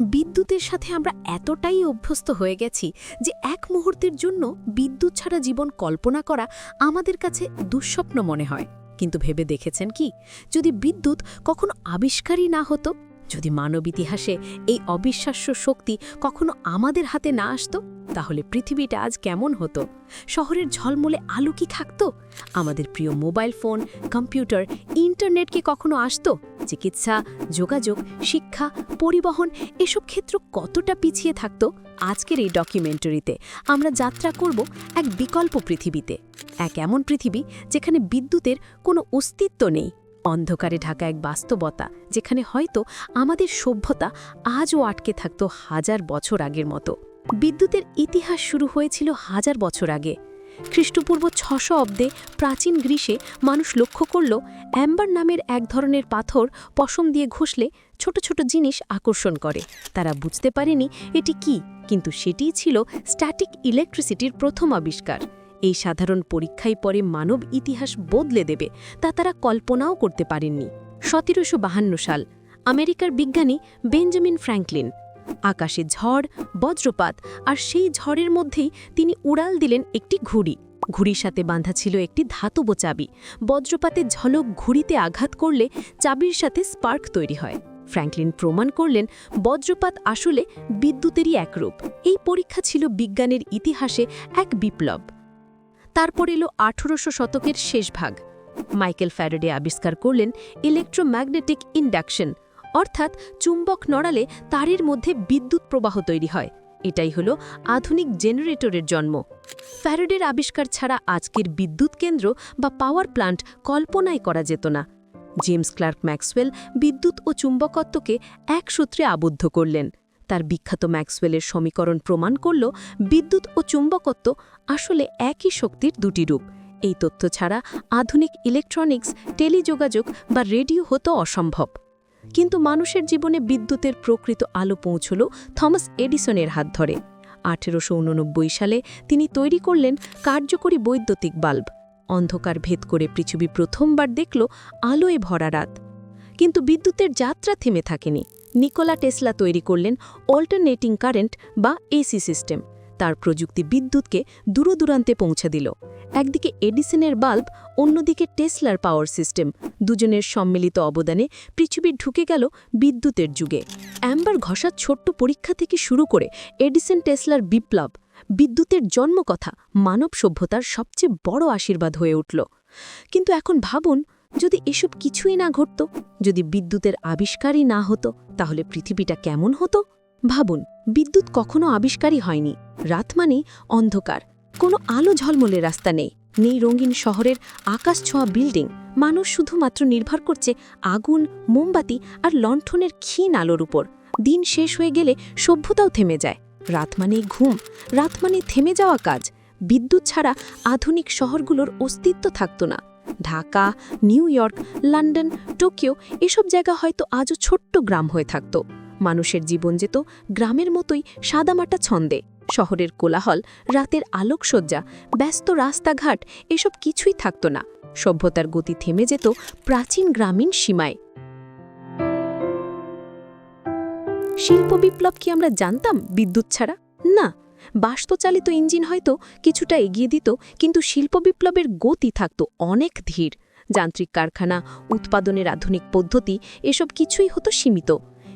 বিদ্যুতের সাথে আমরা এতটাই অভ্যস্ত হয়ে গেছি যে এক মুহূর্তের জন্য বিদ্যুৎ ছাড়া জীবন কল্পনা করা আমাদের কাছে দুঃস্বপ্ন মনে হয়। কিন্তু ভেবে দেখেছেন কি? যদি বিদ্যুৎ কখনো আবিষ্কারই না হতো যদি মানব ইতিহাসে এই অবিশ্বাস্য শক্তি কখনো আমাদের হাতে না আসতো, তাহলে পৃথিবীটা আজ কেমন হতো? শহরের ঝলমলে আলো কি থাকতো? আমাদের প্রিয় মোবাইল ফোন, কম্পিউটার, ইন্টারনেট কি কখনো আসতো? চিকিৎসা, যোগাযোগ, শিক্ষা, পরিবহন, এসব ক্ষেত্র কতটা পিছিয়ে থাকতো? আজকের এই ডকুমেন্টারিতে আমরা যাত্রা করব এক বিকল্প পৃথিবীতে। এক এমন পৃথিবী যেখানে বিদ্যুতের কোনো অস্তিত্ব নেই। অন্ধকারে ঢাকা এক বাস্তবতা, যেখানে হয়তো আমাদের সভ্যতা আজও আটকে থাকত হাজার বছর আগের মতো। বিদ্যুতের ইতিহাস শুরু হয়েছিল হাজার বছর আগে। খ্রিস্টপূর্ব ছশো অব্দে প্রাচীন গ্রীষে মানুষ লক্ষ্য করল, অ্যাম্বার নামের এক ধরনের পাথর পশম দিয়ে ঘষলে ছোট ছোট জিনিস আকর্ষণ করে। তারা বুঝতে পারেনি এটি কি, কিন্তু সেটিই ছিল স্ট্যাটিক ইলেকট্রিসিটির প্রথম আবিষ্কার। এই সাধারণ পরীক্ষাই পরে মানব ইতিহাস বদলে দেবে তা তারা কল্পনাও করতে পারেননি। সতেরোশো সাল, আমেরিকার বিজ্ঞানী বেঞ্জামিন ফ্র্যাঙ্কলিন। আকাশে ঝড়, বজ্রপাত আর সেই ঝড়ের মধ্যেই তিনি উড়াল দিলেন একটি ঘুড়ি। ঘুড়ির সাথে বাঁধা ছিল একটি ধাতব চাবি। বজ্রপাতের ঝলক ঘুড়িতে আঘাত করলে চাবির সাথে স্পার্ক তৈরি হয়। ফ্র্যাঙ্কলিন প্রমাণ করলেন, বজ্রপাত আসলে বিদ্যুতেরই একরূপ। এই পরীক্ষা ছিল বিজ্ঞানের ইতিহাসে এক বিপ্লব। তারপর এলো আঠেরোশো শতকের শেষ ভাগ। মাইকেল ফ্যারেডে আবিষ্কার করলেন ইলেকট্রোম্যাগনেটিক ইন্ডাকশন, অর্থাৎ চুম্বক নড়ালে তারের মধ্যে বিদ্যুৎ প্রবাহ তৈরি হয়। এটাই হলো আধুনিক জেনারেটরের জন্ম। ফ্যারেডের আবিষ্কার ছাড়া আজকের বিদ্যুৎ কেন্দ্র বা পাওয়ার প্লান্ট কল্পনাই করা যেত না। জেমস ক্লার্ক ম্যাক্সওয়েল বিদ্যুৎ ও চুম্বকত্বকে এক সূত্রে আবদ্ধ করলেন। তার বিখ্যাত ম্যাক্সওয়েলের সমীকরণ প্রমাণ করল বিদ্যুৎ ও চুম্বকত্ব আসলে একই শক্তির দুটি রূপ। এই তথ্য ছাড়া আধুনিক ইলেকট্রনিক্স, টেলিযোগাযোগ বা রেডিও হতো অসম্ভব। কিন্তু মানুষের জীবনে বিদ্যুতের প্রকৃত আলো পৌঁছল থমাস এডিসনের হাত ধরে। আঠেরোশো উননব্বই সালে তিনি তৈরি করলেন কার্যকরী বৈদ্যুতিক বাল্ব। অন্ধকার ভেদ করে পৃথিবী প্রথমবার দেখল আলোয় ভরা রাত। কিন্তু বিদ্যুতের যাত্রা থেমে থাকেনি। নিকোলা টেসলা তৈরি করলেন অল্টারনেটিং কারেন্ট বা এসি সিস্টেম। তার প্রযুক্তি বিদ্যুৎকে দূরদূরান্তে পৌঁছে দিল। একদিকে এডিসনের বাল্ব, অন্যদিকে টেসলার পাওয়ার সিস্টেম। দুজনের সম্মিলিত অবদানে পৃথিবী ঢুকে গেল বিদ্যুতের যুগে। অ্যাম্বার ঘষার ছোট্ট পরীক্ষা থেকে শুরু করে এডিসন টেসলার বিপ্লব, বিদ্যুতের জন্মকথা মানব সভ্যতার সবচেয়ে বড় আশীর্বাদ হয়ে উঠল। কিন্তু এখন ভাবুন যদি এসব কিছুই না ঘটত, যদি বিদ্যুতের আবিষ্কারই না হতো, তাহলে পৃথিবীটা কেমন হতো? ভাবুন, বিদ্যুৎ কখনো আবিষ্কারই হয়নি। রাত মানেই অন্ধকার। কোনো আলো ঝলমলে রাস্তা নেই। নেই রঙিন শহরের আকাশ ছোঁয়া বিল্ডিং। মানুষ শুধুমাত্র নির্ভর করছে আগুন, মোমবাতি আর লণ্ঠনের ক্ষীণ আলোর উপর। দিন শেষ হয়ে গেলে সভ্যতাও থেমে যায়। রাত মানেই ঘুম। রাত মানে থেমে যাওয়া কাজ। বিদ্যুৎ ছাড়া আধুনিক শহরগুলোর অস্তিত্ব থাকত না। Dhaka, New York, London, Tokyo এসব জায়গা হয়তো আজও ছোট্ট গ্রাম হয়ে থাকত। মানুষের জীবন যেত গ্রামের মতোই সাদামাটা ছন্দে। শহরের কোলাহল, রাতের আলোকসজ্জা, ব্যস্ত রাস্তাঘাট এসব কিছুই থাকত না। সভ্যতার গতি থেমে যেত প্রাচীন গ্রামীণ সীমায়। শিল্প বিপ্লব কি আমরা জানতাম বিদ্যুৎ ছাড়া? না। বাস্তচালিত ইঞ্জিন হয়তো কিছুটা এগিয়ে দিত, কিন্তু শিল্প বিপ্লবের গতি থাকত অনেক ধীর। যান্ত্রিক কারখানা, উৎপাদনের আধুনিক পদ্ধতি, এসব কিছুই হতো সীমিত।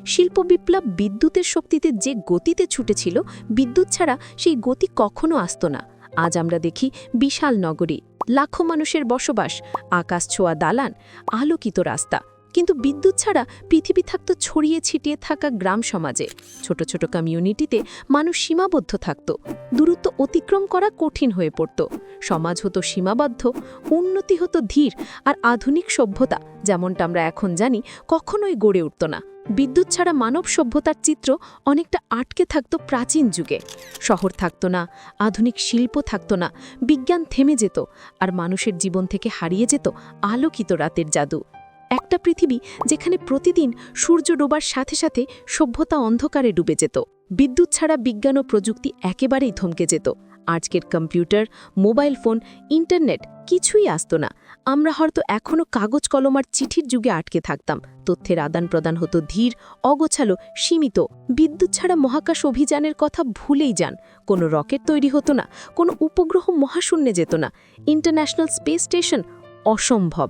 শিল্প বিপ্লব বিদ্যুতের শক্তিতে যে গতিতে ছুটেছিল, বিদ্যুৎ ছাড়া সেই গতি কখনো আসত না। আজ আমরা দেখি বিশাল নগরী, লাখো মানুষের বসবাস, আকাশ ছোঁয়া দালান, আলোকিত রাস্তা। কিন্তু বিদ্যুৎ ছাড়া পৃথিবী থাকত ছড়িয়ে ছিটিয়ে থাকা গ্রাম সমাজে। ছোট ছোট কমিউনিটিতে মানুষ সীমাবদ্ধ থাকত। দূরত্ব অতিক্রম করা কঠিন হয়ে পড়ত। সমাজ হতো সীমাবদ্ধ, উন্নতি হতো ধীর আর আধুনিক সভ্যতা, যেমনটা আমরা এখন জানি, কখনোই গড়ে উঠত না। বিদ্যুৎ ছাড়া মানব সভ্যতার চিত্র অনেকটা আটকে থাকত প্রাচীন যুগে। শহর থাকত না, আধুনিক শিল্প থাকত না, বিজ্ঞান থেমে যেত আর মানুষের জীবন থেকে হারিয়ে যেত আলোকিত রাতের জাদু। একটা পৃথিবী যেখানে প্রতিদিন সূর্য ডোবার সাথে সাথে সভ্যতা অন্ধকারে ডুবে যেত। বিদ্যুৎ ছাড়া বিজ্ঞান ও প্রযুক্তি একেবারেই থমকে যেত। আজকের কম্পিউটার, মোবাইল ফোন, ইন্টারনেট কিছুই আসতো না। আমরা হয়তো এখনও কাগজ, কলম আর চিঠির যুগে আটকে থাকতাম। তথ্যের আদান প্রদান হতো ধীর, অগোছালো, সীমিত। বিদ্যুৎ ছাড়া মহাকাশ অভিযানের কথা ভুলেই যান। কোনো রকেট তৈরি হতো না, কোনো উপগ্রহ মহাশূন্যে যেত না। ইন্টারন্যাশনাল স্পেস স্টেশন অসম্ভব।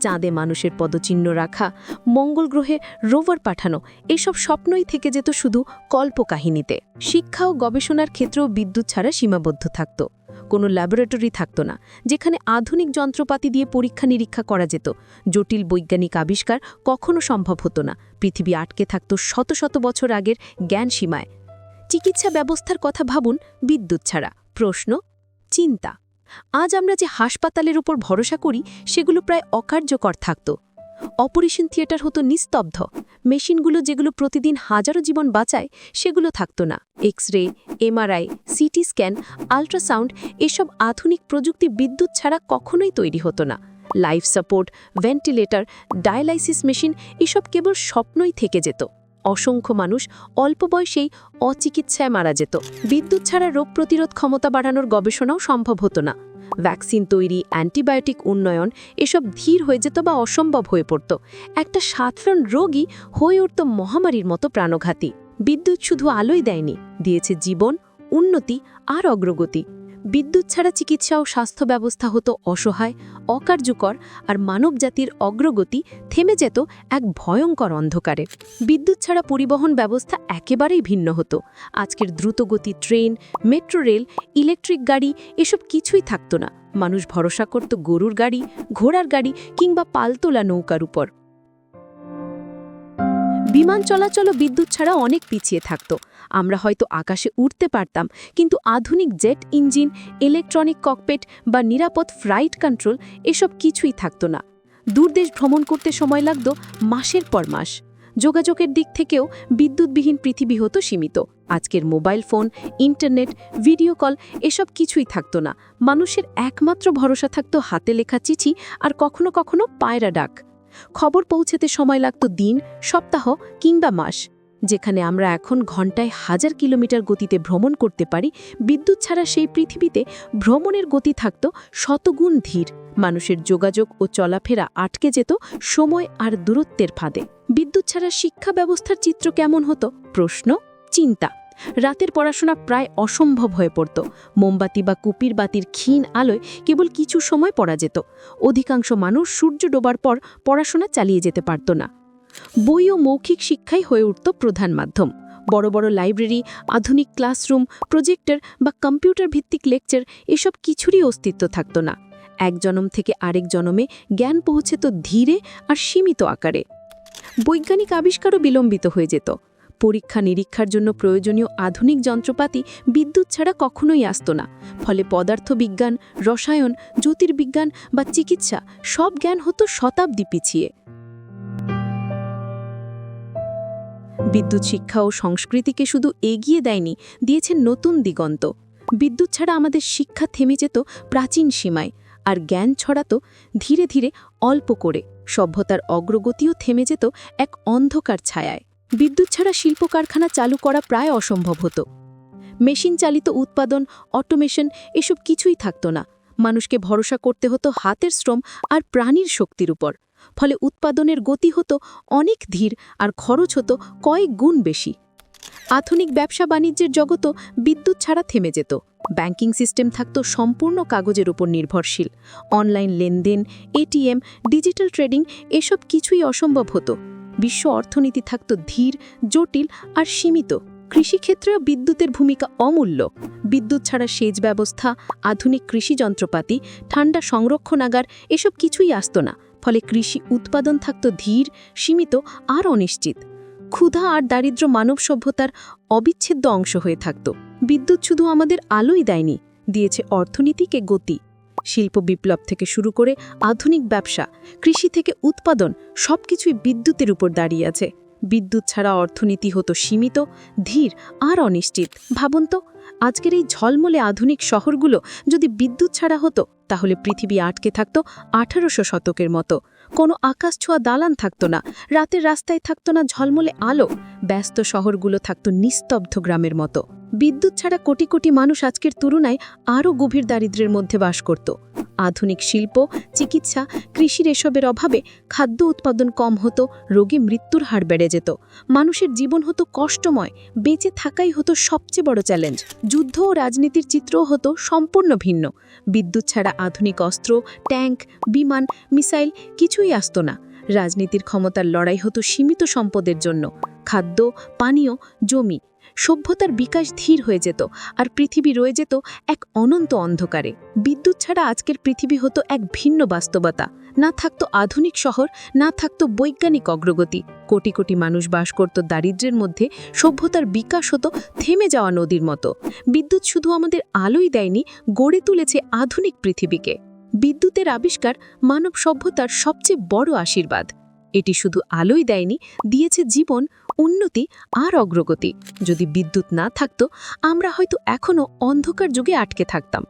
চাঁদে মানুষের পদচিহ্ন রাখা, মঙ্গল গ্রহে রোভার পাঠানো, এসব স্বপ্নই থেকে যেত শুধু কল্পকাহিনীতে। শিক্ষা ও গবেষণার ক্ষেত্রেও বিদ্যুৎ ছাড়া সীমাবদ্ধ থাকত। কোনো ল্যাবরেটরি থাকত না, যেখানে আধুনিক যন্ত্রপাতি দিয়ে পরীক্ষা নিরীক্ষা করা যেত। জটিল বৈজ্ঞানিক আবিষ্কার কখনো সম্ভব হতো না। পৃথিবী আটকে থাকত শত শত বছর আগের জ্ঞান সীমায়। চিকিৎসা ব্যবস্থার কথা ভাবুন, বিদ্যুৎ ছাড়া। প্রশ্ন, চিন্তা। আজ আমরা যে হাসপাতালের উপর ভরসা করি, সেগুলো প্রায় অকার্যকর থাকত। অপারেশন থিয়েটার হতো নিস্তব্ধ। মেশিনগুলো যেগুলো প্রতিদিন হাজারো জীবন বাঁচায়, সেগুলো থাকত না। X ray MRI, CT scan, ultrasound, এসব আধুনিক প্রযুক্তি বিদ্যুৎ ছাড়া কখনোই তৈরি হতো না। Life support, ventilator, dialysis machine, এসব কেবল স্বপ্নই থেকে যেত। অসংখ্য মানুষ অল্প বয়সেই অচিকিৎসায় মারা যেত। বিদ্যুৎ ছাড়া রোগ প্রতিরোধ ক্ষমতা বাড়ানোর গবেষণাও সম্ভব হতো না। ভ্যাকসিন তৈরি, অ্যান্টিবায়োটিক উন্নয়ন এসব ধীর হয়ে যেত বা অসম্ভব হয়ে পড়ত। একটা সাধারণ রোগী হয়ে উঠত মহামারীর মতো প্রাণঘাতী। বিদ্যুৎ শুধু আলোই দেয়নি, দিয়েছে জীবন, উন্নতি আর অগ্রগতি। বিদ্যুৎ ছাড়া চিকিৎসা ও স্বাস্থ্য ব্যবস্থা হতো অসহায়, অকার্যকর আর মানবজাতির অগ্রগতি থেমে যেত এক ভয়ঙ্কর অন্ধকারে। বিদ্যুৎ ছাড়া পরিবহন ব্যবস্থা একেবারেই ভিন্ন হতো। আজকের দ্রুতগতি ট্রেন, মেট্রো রেল, ইলেকট্রিক গাড়ি এসব কিছুই থাকতো না। মানুষ ভরসা করত গরুর গাড়ি, ঘোড়ার গাড়ি কিংবা পালতোলা নৌকার উপর। বিমান চলাচলও বিদ্যুৎ ছাড়া অনেক পিছিয়ে থাকত। আমরা হয়তো আকাশে উঠতে পারতাম, কিন্তু আধুনিক জেট ইঞ্জিন, ইলেকট্রনিক ককপেট বা নিরাপদ ফ্লাইট কন্ট্রোল এসব কিছুই থাকত না। দূরদেশ ভ্রমণ করতে সময় লাগত মাসের পর মাস। যোগাযোগের দিক থেকেও বিদ্যুৎবিহীন পৃথিবী হতো সীমিত। আজকের mobile phone, internet, video call এসব কিছুই থাকত না। মানুষের একমাত্র ভরসা থাকত হাতে লেখা চিঠি আর কখনো কখনো পায়রা ডাক। খবর পৌঁছাতে সময় লাগত দিন, সপ্তাহ কিংবা মাস, যেখানে আমরা এখন ঘন্টায় হাজার কিলোমিটার গতিতে ভ্রমণ করতে পারি। বিদ্যুৎ ছাড়া সেই পৃথিবীতে ভ্রমণের গতি থাকত শতগুণ ধীর। মানুষের যোগাযোগ ও চলাফেরা আটকে যেত সময় আর দূরত্বের ফাঁদে। বিদ্যুৎ ছাড়া শিক্ষা ব্যবস্থার চিত্র কেমন হতো? প্রশ্ন, চিন্তা। রাতের পড়াশোনা প্রায় অসম্ভব হয়ে পড়ত। মোমবাতি বা কুপির বাতির ক্ষীণ আলোয় কেবল কিছু সময় পড়া যেত। অধিকাংশ মানুষ সূর্য ডোবার পর পড়াশোনা চালিয়ে যেতে পারত না। বই ও মৌখিক শিক্ষাই হয়ে উঠত প্রধান মাধ্যম। বড় বড় লাইব্রেরি, আধুনিক ক্লাসরুম, প্রজেক্টর বা কম্পিউটার ভিত্তিক লেকচার এসব কিছুরই অস্তিত্ব থাকত না। এক জনম থেকে আরেক জনমে জ্ঞান পৌঁছেত ধীরে আর সীমিত আকারে। বৈজ্ঞানিক আবিষ্কারও বিলম্বিত হয়ে যেত। পরীক্ষা নিরীক্ষার জন্য প্রয়োজনীয় আধুনিক যন্ত্রপাতি বিদ্যুৎ ছাড়া কখনোই আসত না। ফলে পদার্থবিজ্ঞান, রসায়ন, জ্যোতির্বিজ্ঞান বা চিকিৎসা সব জ্ঞান হতো শতাব্দী পিছিয়ে। বিদ্যুৎ শিক্ষা ও সংস্কৃতিকে শুধু এগিয়ে দেয়নি, দিয়েছে নতুন দিগন্ত। বিদ্যুৎ ছাড়া আমাদের শিক্ষা থেমে যেত প্রাচীন সীমায়, আর জ্ঞান ছড়াতো ধীরে ধীরে অল্প করে। সভ্যতার অগ্রগতিও থেমে যেত এক অন্ধকার ছায়ায়। বিদ্যুৎ ছাড়া শিল্প কারখানা চালু করা প্রায় অসম্ভব হতো। মেশিন চালিত উৎপাদন, অটোমেশন এসব কিছুই থাকত না। মানুষকে ভরসা করতে হতো হাতের শ্রম আর প্রাণীর শক্তির উপর। ফলে উৎপাদনের গতি হতো অনেক ধীর আর খরচ হতো কয়েক গুণ বেশি। আধুনিক ব্যবসা বাণিজ্যের জগতও বিদ্যুৎ ছাড়া থেমে যেত। ব্যাংকিং সিস্টেম থাকত সম্পূর্ণ কাগজের উপর নির্ভরশীল। অনলাইন লেনদেন, এটিএম, ডিজিটাল ট্রেডিং, এসব কিছুই অসম্ভব হতো। বিশ্ব অর্থনীতি থাকত ধীর, জটিল আর সীমিত। কৃষিক্ষেত্রেও বিদ্যুতের ভূমিকা অমূল্য। বিদ্যুৎ ছাড়া সেচ ব্যবস্থা, আধুনিক কৃষি যন্ত্রপাতি, ঠান্ডা সংরক্ষণাগার এসব কিছুই আসত না। ফলে কৃষি উৎপাদন থাকত ধীর, সীমিত আর অনিশ্চিত। ক্ষুধা আর দারিদ্র মানব সভ্যতার অবিচ্ছেদ্য অংশ হয়ে থাকত। বিদ্যুৎ শুধু আমাদের আলোই দেয়নি, দিয়েছে অর্থনীতিকে গতি। শিল্প বিপ্লব থেকে শুরু করে আধুনিক ব্যবসা, কৃষি থেকে উৎপাদন, সবকিছুই বিদ্যুতের উপর দাঁড়িয়ে আছে। বিদ্যুৎ ছাড়া অর্থনীতি হতো সীমিত, ধীর আর অনিশ্চিত। ভাবুন তো, আজকের এই ঝলমলে আধুনিক শহরগুলো যদি বিদ্যুৎ ছাড়া হতো, তাহলে পৃথিবী আটকে থাকত আঠারোশো শতকের মতো। কোনো আকাশ ছোঁয়া দালান থাকত না, রাতের রাস্তায় থাকত না ঝলমলে আলো, ব্যস্ত শহরগুলো থাকত নিস্তব্ধ গ্রামের মতো। বিদ্যুৎ ছাড়া কোটি কোটি মানুষ আজকের তুলনায় আরও গভীর দারিদ্র্যের মধ্যে বাস করত। আধুনিক শিল্প, চিকিৎসা, কৃষির এসবের অভাবে খাদ্য উৎপাদন কম হতো, রোগে মৃত্যুর হার বেড়ে যেত। মানুষের জীবন হতো কষ্টময়, বেঁচে থাকাই হতো সবচেয়ে বড় চ্যালেঞ্জ। যুদ্ধ ও রাজনীতির চিত্রও হতো সম্পূর্ণ ভিন্ন। বিদ্যুৎ ছাড়া আধুনিক অস্ত্র, ট্যাঙ্ক, বিমান, মিসাইল কিছুই আসত না। রাজনীতির ক্ষমতার লড়াই হতো সীমিত সম্পদের জন্য। খাদ্য, পানীয়, জমি সভ্যতার বিকাশ ধীর হয়ে যেত আর পৃথিবী রয়ে যেত এক অনন্ত অন্ধকারে। বিদ্যুৎ ছাড়া আজকের পৃথিবী হতো এক ভিন্ন বাস্তবতা। না থাকতো আধুনিক শহর, না থাকতো বৈজ্ঞানিক অগ্রগতি। কোটি কোটি মানুষ বাস করত দারিদ্র্যের মধ্যে, সভ্যতার বিকাশ হতো থেমে যাওয়া নদীর মতো। বিদ্যুৎ শুধু আমাদের আলোই দেয়নি, গড়ে তুলেছে আধুনিক পৃথিবীকে। বিদ্যুতের আবিষ্কার মানব সভ্যতার সবচেয়ে বড় আশীর্বাদ। এটি শুধু আলোই দেয়নি, দিয়েছে জীবন, উন্নতি আর অগ্রগতি। যদি বিদ্যুৎ না থাকতো, আমরা হয়তো এখনও অন্ধকার যুগে আটকে থাকতাম।